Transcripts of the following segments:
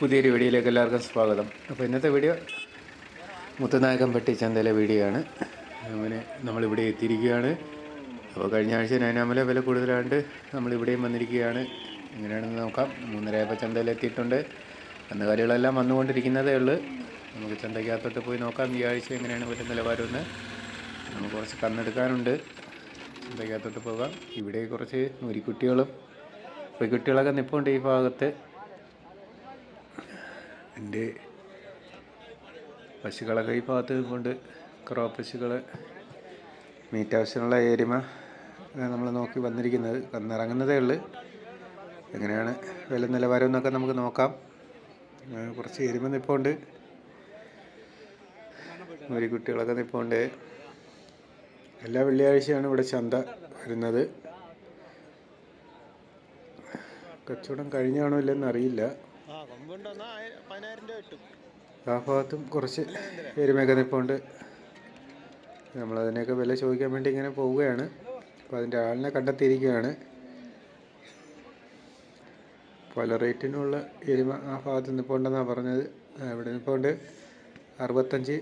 പുതിയൊരു വീഡിയോയിലേക്ക് എല്ലാവർക്കും സ്വാഗതം. അപ്പോൾ ഇന്നത്തെ വീഡിയോ മുത്തുനായകംപട്ടി ചന്തയിലെ വീഡിയോ ആണ്. അങ്ങനെ നമ്മളിവിടെ എത്തിയിരിക്കുകയാണ്. അപ്പോൾ കഴിഞ്ഞ ആഴ്ച നൈനാമല വില കൂടുതലാണ്ട് നമ്മളിവിടെയും വന്നിരിക്കുകയാണ്. എങ്ങനെയാണെന്ന് നോക്കാം. മൂന്നരയപ്പ ചന്തയിൽ എത്തിയിട്ടുണ്ട്. കന്നുകാലികളെല്ലാം വന്നുകൊണ്ടിരിക്കുന്നതേ ഉള്ളൂ. നമുക്ക് ചന്തയ്ക്കകത്തോട്ട് പോയി നോക്കാം. ഈ ആഴ്ച എങ്ങനെയാണ് വില നിലവാരമെന്ന്. നമുക്ക് കുറച്ച് കന്നെടുക്കാനുണ്ട്. ചന്തയ്ക്കകത്തോട്ട് പോകാം. ഇവിടെ കുറച്ച് മുരിക്കുട്ടികളും കുട്ടികളൊക്കെ നിൽപ്പുണ്ട് ഈ ഭാഗത്ത്. എന്റെ പശുക്കളൊക്കെ ഈ ഭാഗത്ത് കൊണ്ട് പശുക്കൾ മീറ്റ് ആവശ്യമുള്ള ഏരിമ നമ്മൾ നോക്കി വന്നിരിക്കുന്നത്. വന്നിറങ്ങുന്നതേ ഉള്ളു. എങ്ങനെയാണ് വില നിലവാരം എന്നൊക്കെ നമുക്ക് നോക്കാം. കുറച്ച് എരുമ നിൽപ്പുണ്ട് ഒരു കുട്ടികളൊക്കെ നിൽപ്പുണ്ട് എല്ലാ വെള്ളിയാഴ്ചയാണ് ഇവിടെ ചന്ത വരുന്നത്. കച്ചവടം കഴിഞ്ഞാണോ ഇല്ലെന്ന് അറിയില്ല. ആ കൊമ്പുണ്ടെന്നാ പതിനായിരം രൂപ കിട്ടും. ആ ഭാഗത്തും കുറച്ച് എരുമയൊക്കെ നിൽപ്പുണ്ട് നമ്മളതിനെയൊക്കെ വില ചോദിക്കാൻ വേണ്ടി ഇങ്ങനെ പോവുകയാണ്. അപ്പോൾ അതിന്റെ ആളിനെ കണ്ടെത്തിയിരിക്കുകയാണ്. പല റേറ്റിനുള്ള എരുമ ആ ഭാഗത്ത് നിൽപ്പുണ്ടെന്നാണ് പറഞ്ഞത്. ഇവിടെ നിൽപ്പുണ്ട് അറുപത്തഞ്ച്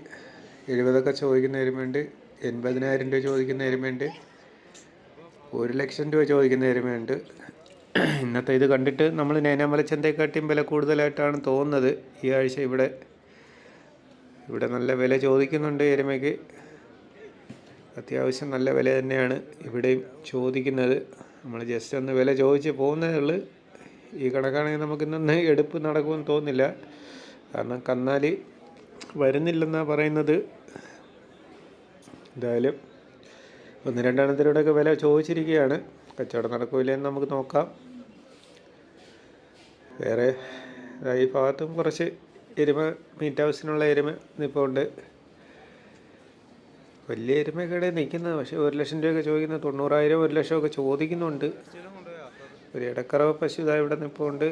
എഴുപതൊക്കെ ചോദിക്കുന്ന എരുമയുണ്ട്. എൺപതിനായിരം രൂപ ചോദിക്കുന്ന എരുമയുണ്ട്. ഒരു ലക്ഷം രൂപ ചോദിക്കുന്ന എരുമയുണ്ട്. ഇന്നത്തെ ഇത് കണ്ടിട്ട് നമ്മൾ നേനാമല ചന്തയെക്കാട്ടിയും വില കൂടുതലായിട്ടാണ് തോന്നുന്നത്. ഈ ആഴ്ച ഇവിടെ ഇവിടെ നല്ല വില ചോദിക്കുന്നുണ്ട് എരുമയ്ക്ക്. അത്യാവശ്യം നല്ല വില തന്നെയാണ് ഇവിടെയും ചോദിക്കുന്നത്. നമ്മൾ ജസ്റ്റ് ഒന്ന് വില ചോദിച്ച് പോകുന്നതേ ഉള്ളൂ. ഈ കണക്കാണെങ്കിൽ നമുക്കിന്നൊന്ന് എടുപ്പ് നടക്കുമെന്ന് തോന്നുന്നില്ല. കാരണം കന്നാലി വരുന്നില്ലെന്നാണ് പറയുന്നത്. എന്തായാലും ഒന്ന് രണ്ടെണ്ണത്തിലൂടെയൊക്കെ വില ചോദിച്ചിരിക്കുകയാണ്. കച്ചവടം നടക്കില്ലെന്ന് നമുക്ക് നോക്കാം. വേറെ ഈ ഭാഗത്തും കുറച്ച് എരുമ മീറ്റ് ഹൗസിനുള്ള എരുമ നിൽപ്പുണ്ട് വലിയ എരുമയൊക്കെ നിൽക്കുന്നത്. പക്ഷേ ഒരു ലക്ഷം രൂപയൊക്കെ ചോദിക്കുന്നത് തൊണ്ണൂറായിരം ഒരു ലക്ഷമൊക്കെ ചോദിക്കുന്നുണ്ട്. ഒരു ഇടക്കറവ പശു ഇതാ ഇവിടെ നിൽപ്പുണ്ട്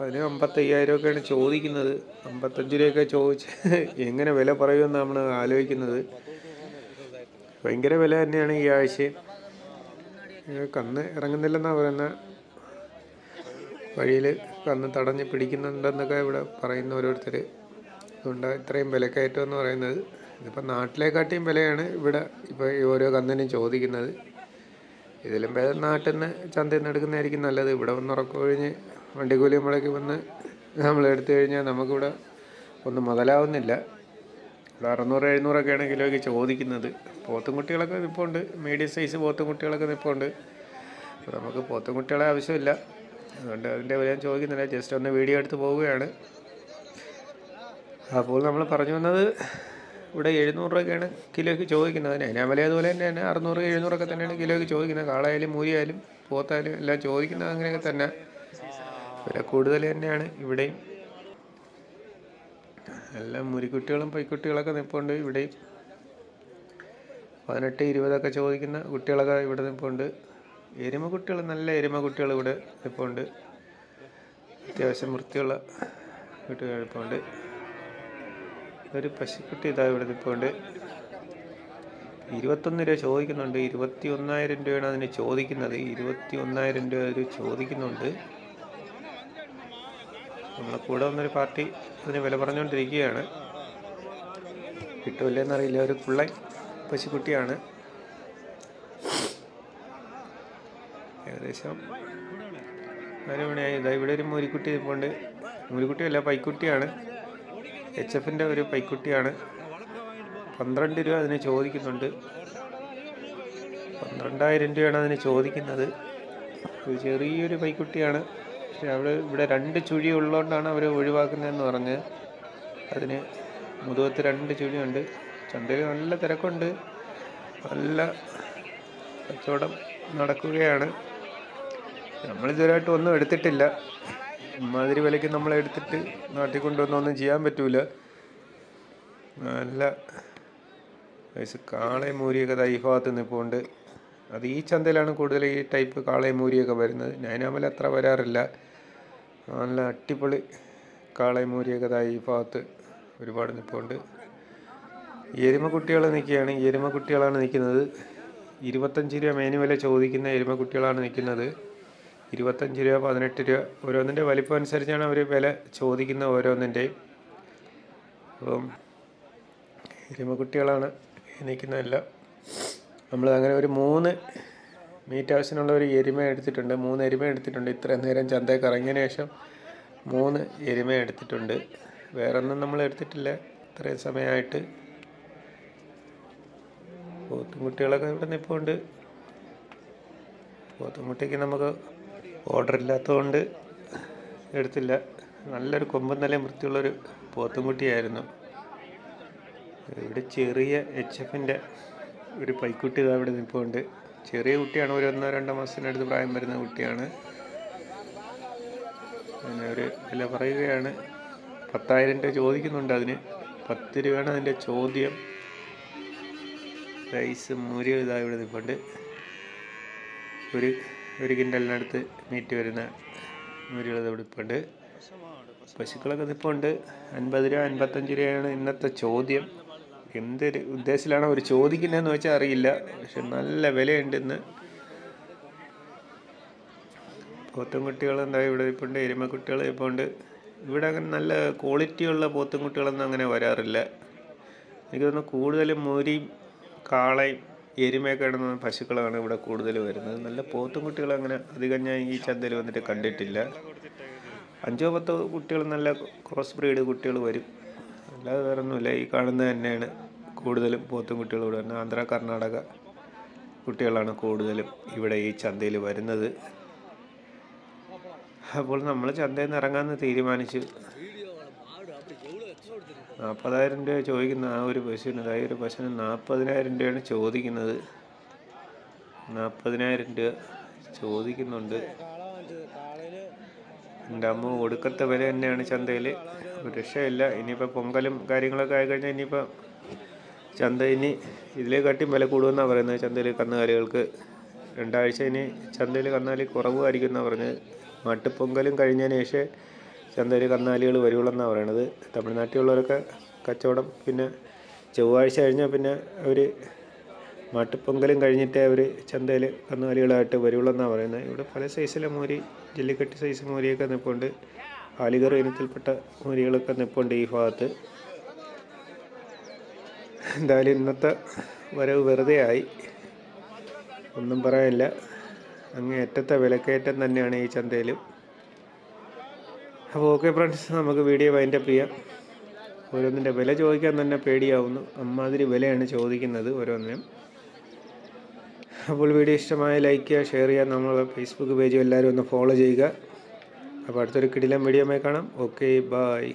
അതിന് അമ്പത്തയ്യായിരം ഒക്കെയാണ് ചോദിക്കുന്നത്. അമ്പത്തഞ്ച് രൂപയൊക്കെ ചോദിച്ച് എങ്ങനെ വില പറയുമെന്ന് നമ്മൾ ആലോചിക്കുന്നത്. ഭയങ്കര വില തന്നെയാണ് ഈ ആഴ്ച. കന്ന് ഇറങ്ങുന്നില്ലെന്നാണ് പറയുന്നത് വഴിയിൽ കന്ന് തടഞ്ഞ് പിടിക്കുന്നുണ്ടെന്നൊക്കെ ഇവിടെ പറയുന്ന ഓരോരുത്തർ അതുകൊണ്ട് ഇത്രയും വിലക്കയറ്റം എന്ന് പറയുന്നത് ഇതിപ്പോൾ നാട്ടിലേക്കാട്ടിയും വിലയാണ് ഇവിടെ ഇപ്പോൾ ഈ ഓരോ കന്നിനും ചോദിക്കുന്നത്. ഇതിലും ഭേദം നാട്ടിൽ നിന്ന് ചന്തയിൽ നിന്ന് എടുക്കുന്നതായിരിക്കും നല്ലത്. ഇവിടെ വന്ന് ഉറക്കമൊഴിഞ്ഞ് വണ്ടിക്കൂലി മുടക്കി വന്ന് നമ്മൾ എടുത്തു കഴിഞ്ഞാൽ നമുക്കിവിടെ ഒന്നും മുതലാവുന്നില്ല. ഇവിടെ അറുന്നൂറ് എഴുന്നൂറൊക്കെയാണ് കിലോയ്ക്ക് ചോദിക്കുന്നത്. പോത്തും കുട്ടികളൊക്കെ നിൽപ്പുണ്ട് മീഡിയം സൈസ് പോത്തും കുട്ടികളൊക്കെ നിൽപ്പുണ്ട് അപ്പോൾ നമുക്ക് പോത്തും കുട്ടികളെ ആവശ്യമില്ല. അതുകൊണ്ട് അതിന്റെ വില ഞാൻ ചോദിക്കുന്നില്ല. ജസ്റ്റ് ഒന്ന് വീഡിയോ എടുത്ത് പോവുകയാണ്. അപ്പോൾ നമ്മൾ പറഞ്ഞു വന്നത് ഇവിടെ എഴുന്നൂറ് രൂപയ്ക്കാണ് കിലോയ്ക്ക് ചോദിക്കുന്നത്. നൈനാമല അതുപോലെ തന്നെയാണ്. അറുന്നൂറ് എഴുന്നൂറൊക്കെ തന്നെയാണ് കിലോയ്ക്ക് ചോദിക്കുന്നത്. കാളായാലും മൂരിയായാലും പോത്തായാലും എല്ലാം ചോദിക്കുന്നത് അങ്ങനെയൊക്കെ തന്നെ. വില കൂടുതൽ തന്നെയാണ് ഇവിടെയും. എല്ലാം മുരിക്കുട്ടികളും പൈക്കുട്ടികളൊക്കെ നിൽപ്പുണ്ട് ഇവിടെയും പതിനെട്ട് ഇരുപതൊക്കെ ചോദിക്കുന്ന കുട്ടികളൊക്കെ ഇവിടെ നിൽപ്പുണ്ട് എരുമ കുട്ടികൾ നല്ല എരുമ കുട്ടികൾ ഇവിടെ നിൽപ്പുണ്ട് അത്യാവശ്യം വൃത്തിയുള്ള കുട്ടികൾ നിൽപ്പുണ്ട് ഒരു പശുക്കുട്ടി ഇതാ ഇവിടെ നിൽപ്പുണ്ട് ഇരുപത്തൊന്ന് രൂപ ചോദിക്കുന്നുണ്ട്. ഇരുപത്തി ഒന്നായിരം രൂപയാണ് അതിന് ചോദിക്കുന്നത്. ഇരുപത്തി ഒന്നായിരം രൂപ അവർ ചോദിക്കുന്നുണ്ട്. നമ്മളെ കൂടെ വന്നൊരു പാർട്ടി അതിന് വില പറഞ്ഞുകൊണ്ടിരിക്കുകയാണ്. കിട്ടൂല്ലെന്നറിയില്ല ഒരു പിള്ളை പശുക്കുട്ടിയാണ്. ഏകദേശം നാല് മണിയായി. ഇതാ ഇവിടെ ഒരു മൂരിക്കുട്ടി നിൽപ്പുണ്ട് മൂരിക്കുട്ടിയല്ല പൈക്കുട്ടിയാണ്. എച്ച് എഫിന്റെ ഒരു പൈക്കുട്ടിയാണ്. പന്ത്രണ്ട് രൂപ അതിന് ചോദിക്കുന്നുണ്ട്. പന്ത്രണ്ടായിരം രൂപയാണ് അതിന് ചോദിക്കുന്നത്. ഒരു ചെറിയൊരു പൈക്കുട്ടിയാണ്. പക്ഷെ അവിടെ ഇവിടെ രണ്ട് ചുഴി ഉള്ളതുകൊണ്ടാണ് അവർ ഒഴിവാക്കുന്നതെന്ന് പറഞ്ഞ് അതിന് മുതുകത്ത് രണ്ട് ചുഴിയുണ്ട്. ചന്തയിൽ നല്ല തിരക്കുണ്ട്. നല്ല കച്ചവടം നടക്കുകയാണ്. നമ്മളിതുവരെയായിട്ട് ഒന്നും എടുത്തിട്ടില്ല. ഇമാതിരി വിലയ്ക്ക് നമ്മൾ എടുത്തിട്ട് നാട്ടിൽ കൊണ്ടുവന്നൊന്നും ചെയ്യാൻ പറ്റൂല. നല്ല വയസ്സ് കാളയും മൂരിയൊക്കെ ദാ ഈ ഭാഗത്ത് നിൽപ്പുണ്ട് അത് ഈ ചന്തയിലാണ് കൂടുതൽ ഈ ടൈപ്പ് കാളയും മൂരിയൊക്കെ വരുന്നത്. നൈനാമല അത്ര വരാറില്ല. നല്ല അടിപൊളി കാളയും മൂരിയൊക്കെ ദാ ഈ ഭാഗത്ത് ഒരുപാട് നിൽപ്പുണ്ട് എരുമക്കുട്ടികൾ നിൽക്കുകയാണ്. എരുമക്കുട്ടികളാണ് നിൽക്കുന്നത്. ഇരുപത്തഞ്ച് രൂപ മേനു വില ചോദിക്കുന്ന എരുമക്കുട്ടികളാണ് നിൽക്കുന്നത്. ഇരുപത്തഞ്ച് രൂപ പതിനെട്ട് രൂപ ഓരോന്നിന്റെ വലിപ്പം അനുസരിച്ചാണ് അവർ വില ചോദിക്കുന്ന ഓരോന്നിന്റെയും അപ്പം എരുമക്കുട്ടികളാണ് നിൽക്കുന്നതെല്ലാം. നമ്മൾ അങ്ങനെ ഒരു മൂന്ന് മീറ്റ് ആവശ്യത്തിനുള്ള ഒരു എരുമ എടുത്തിട്ടുണ്ട്. മൂന്ന് എരുമ എടുത്തിട്ടുണ്ട്. ഇത്രയും നേരം ചന്തയിൽ കറങ്ങിയതിന് ശേഷം മൂന്ന് എരുമ എടുത്തിട്ടുണ്ട്. വേറൊന്നും നമ്മൾ എടുത്തിട്ടില്ല. ഇത്രയും സമയമായിട്ട്. പോത്തുംകുട്ടികളൊക്കെ ഇവിടെ നിൽപ്പുണ്ട് പോത്തുംകുട്ടിക്ക് നമുക്ക് ഓർഡർ ഇല്ലാത്തതുകൊണ്ട് എടുത്തില്ല. നല്ലൊരു കൊമ്പും നിലയും വൃത്തിയുള്ളൊരു പോത്തുംകുട്ടിയായിരുന്നു. ഇവിടെ ചെറിയ എച്ച് എഫിന്റെ ഒരു പൈക്കുട്ടി അവിടെ നിൽപ്പുണ്ട് ചെറിയ കുട്ടിയാണ് ഒരു ഒന്നോ രണ്ടോ മാസത്തിനടുത്ത് പ്രായം വരുന്ന കുട്ടിയാണ്. അങ്ങനെ ഒരു വില പറയുകയാണ്. പത്തായിരം രൂപ ചോദിക്കുന്നുണ്ട് അതിന്. പത്ത് രൂപയാണ് അതിന്റെ ചോദ്യം. റൈസ് മുരി ഇതാ ഇവിടെ നിൽപ്പുണ്ട് ഒരു ഒരു കിൻഡലിനടുത്ത് മീറ്റ് വരുന്ന മുരികൾ ഇവിടെ നിൽപ്പുണ്ട് പശുക്കളൊക്കെ നിൽപ്പുണ്ട് അൻപത് രൂപ അൻപത്തഞ്ച് രൂപയാണ് ഇന്നത്തെ ചോദ്യം. എന്തൊരു ഉദ്ദേശത്തിലാണ് അവർ ചോദിക്കുന്നതെന്ന് വെച്ചാൽ അറിയില്ല. പക്ഷെ നല്ല വിലയുണ്ടെന്ന്. പോത്തും കുട്ടികൾ എന്താ ഇവിടെ ഇപ്പോൾ ഉണ്ട് എരുമക്കുട്ടികൾ ഇപ്പോൾ ഉണ്ട് ഇവിടെ അങ്ങനെ നല്ല ക്വാളിറ്റിയുള്ള പോത്തുംകുട്ടികളൊന്നും അങ്ങനെ വരാറില്ല. എനിക്ക് തോന്നുന്നു കൂടുതലും മുരിയും കാളയും എരുമയൊക്കെ ഇടുന്ന പശുക്കളാണ് ഇവിടെ കൂടുതൽ വരുന്നത്. നല്ല പോത്തുംകുട്ടികൾ അങ്ങനെ അധികം ഞാൻ ഈ ചന്തയിൽ വന്നിട്ട് കണ്ടിട്ടില്ല. അഞ്ചോ പത്തോ കുട്ടികൾ നല്ല ക്രോസ് ബ്രീഡ് കുട്ടികൾ വരും. അല്ലാതെ വേറെ ഒന്നുമില്ല ഈ കാണുന്നത് തന്നെയാണ് കൂടുതലും പോത്തും കുട്ടികളോട് വരുന്നത്. ആന്ധ്ര കർണാടക കുട്ടികളാണ് കൂടുതലും ഇവിടെ ഈ ചന്തയിൽ വരുന്നത്. അപ്പോൾ നമ്മൾ ചന്തയിൽ നിന്ന് ഇറങ്ങാമെന്ന് തീരുമാനിച്ചു. നാൽപ്പതായിരം രൂപ ചോദിക്കുന്ന ആ ഒരു പശുവിന് അതായത് ഒരു പശുവിന് നാൽപ്പതിനായിരം രൂപയാണ് ചോദിക്കുന്നത്. നാൽപ്പതിനായിരം രൂപ ചോദിക്കുന്നുണ്ട്. എന്റെ അമ്മ ഒടുക്കത്തെ വില തന്നെയാണ് ചന്തയിൽ. രക്ഷയില്ല. ഇനിയിപ്പോൾ പൊങ്കലും കാര്യങ്ങളൊക്കെ ആയിക്കഴിഞ്ഞാൽ ഇനിയിപ്പോൾ ചന്ത ഇനി ഇതിലേക്കാട്ടിയും വില കൂടുമെന്നാണ് പറയുന്നത്. ചന്തയിൽ കന്നുകാലികൾക്ക് രണ്ടാഴ്ച ഇനി ചന്തയിൽ കന്നാലി കുറവായിരിക്കും എന്നാണ് പറഞ്ഞത്. മാട്ടുപൊങ്കലും കഴിഞ്ഞതിന് ശേഷം ചന്തയിൽ കന്നാലികൾ വരുള്ളൂ പറയണത്. തമിഴ്നാട്ടിലുള്ളവരൊക്കെ കച്ചവടം പിന്നെ ചൊവ്വാഴ്ച കഴിഞ്ഞാൽ പിന്നെ അവർ മാട്ടുപൊങ്കലും കഴിഞ്ഞിട്ടേ അവർ ചന്തയിൽ കന്നുകാലികളായിട്ട് വരുള്ളൂ എന്നാണ് പറയുന്നത്. ഇവിടെ പല സൈസിലെ മോരി ജല്ലിക്കെട്ട് സൈസ് മോരിയൊക്കെ നിൽപ്പുണ്ട് ആലിഗർ ഇനത്തിൽപ്പെട്ട മുരികളൊക്കെ നിൽപ്പുണ്ട് ഈ ഭാഗത്ത്. എന്തായാലും ഇന്നത്തെ വരവ് വെറുതെ ആയി ഒന്നും പറയാനില്ല. അങ്ങേയറ്റത്തെ വിലക്കയറ്റം തന്നെയാണ് ഈ ചന്തയിലും. അപ്പോൾ ഓക്കെ ഫ്രണ്ട്സ് നമുക്ക് വീഡിയോ വൈൻഡപ്പ് ചെയ്യാം. ഓരോന്നിന്റെ വില ചോദിക്കാൻ തന്നെ പേടിയാവുന്നു. അമ്മാതിരി വിലയാണ് ചോദിക്കുന്നത് ഓരോന്നിനും. അപ്പോൾ വീഡിയോ ഇഷ്ടമായ ലൈക്ക് ചെയ്യുക ഷെയർ ചെയ്യുക. നമ്മളെ ഫേസ്ബുക്ക് പേജും എല്ലാവരും ഒന്ന് ഫോളോ ചെയ്യുക. അപ്പോൾ അടുത്തൊരു കിടിലം വീഡിയോ കാണാം. Okay bye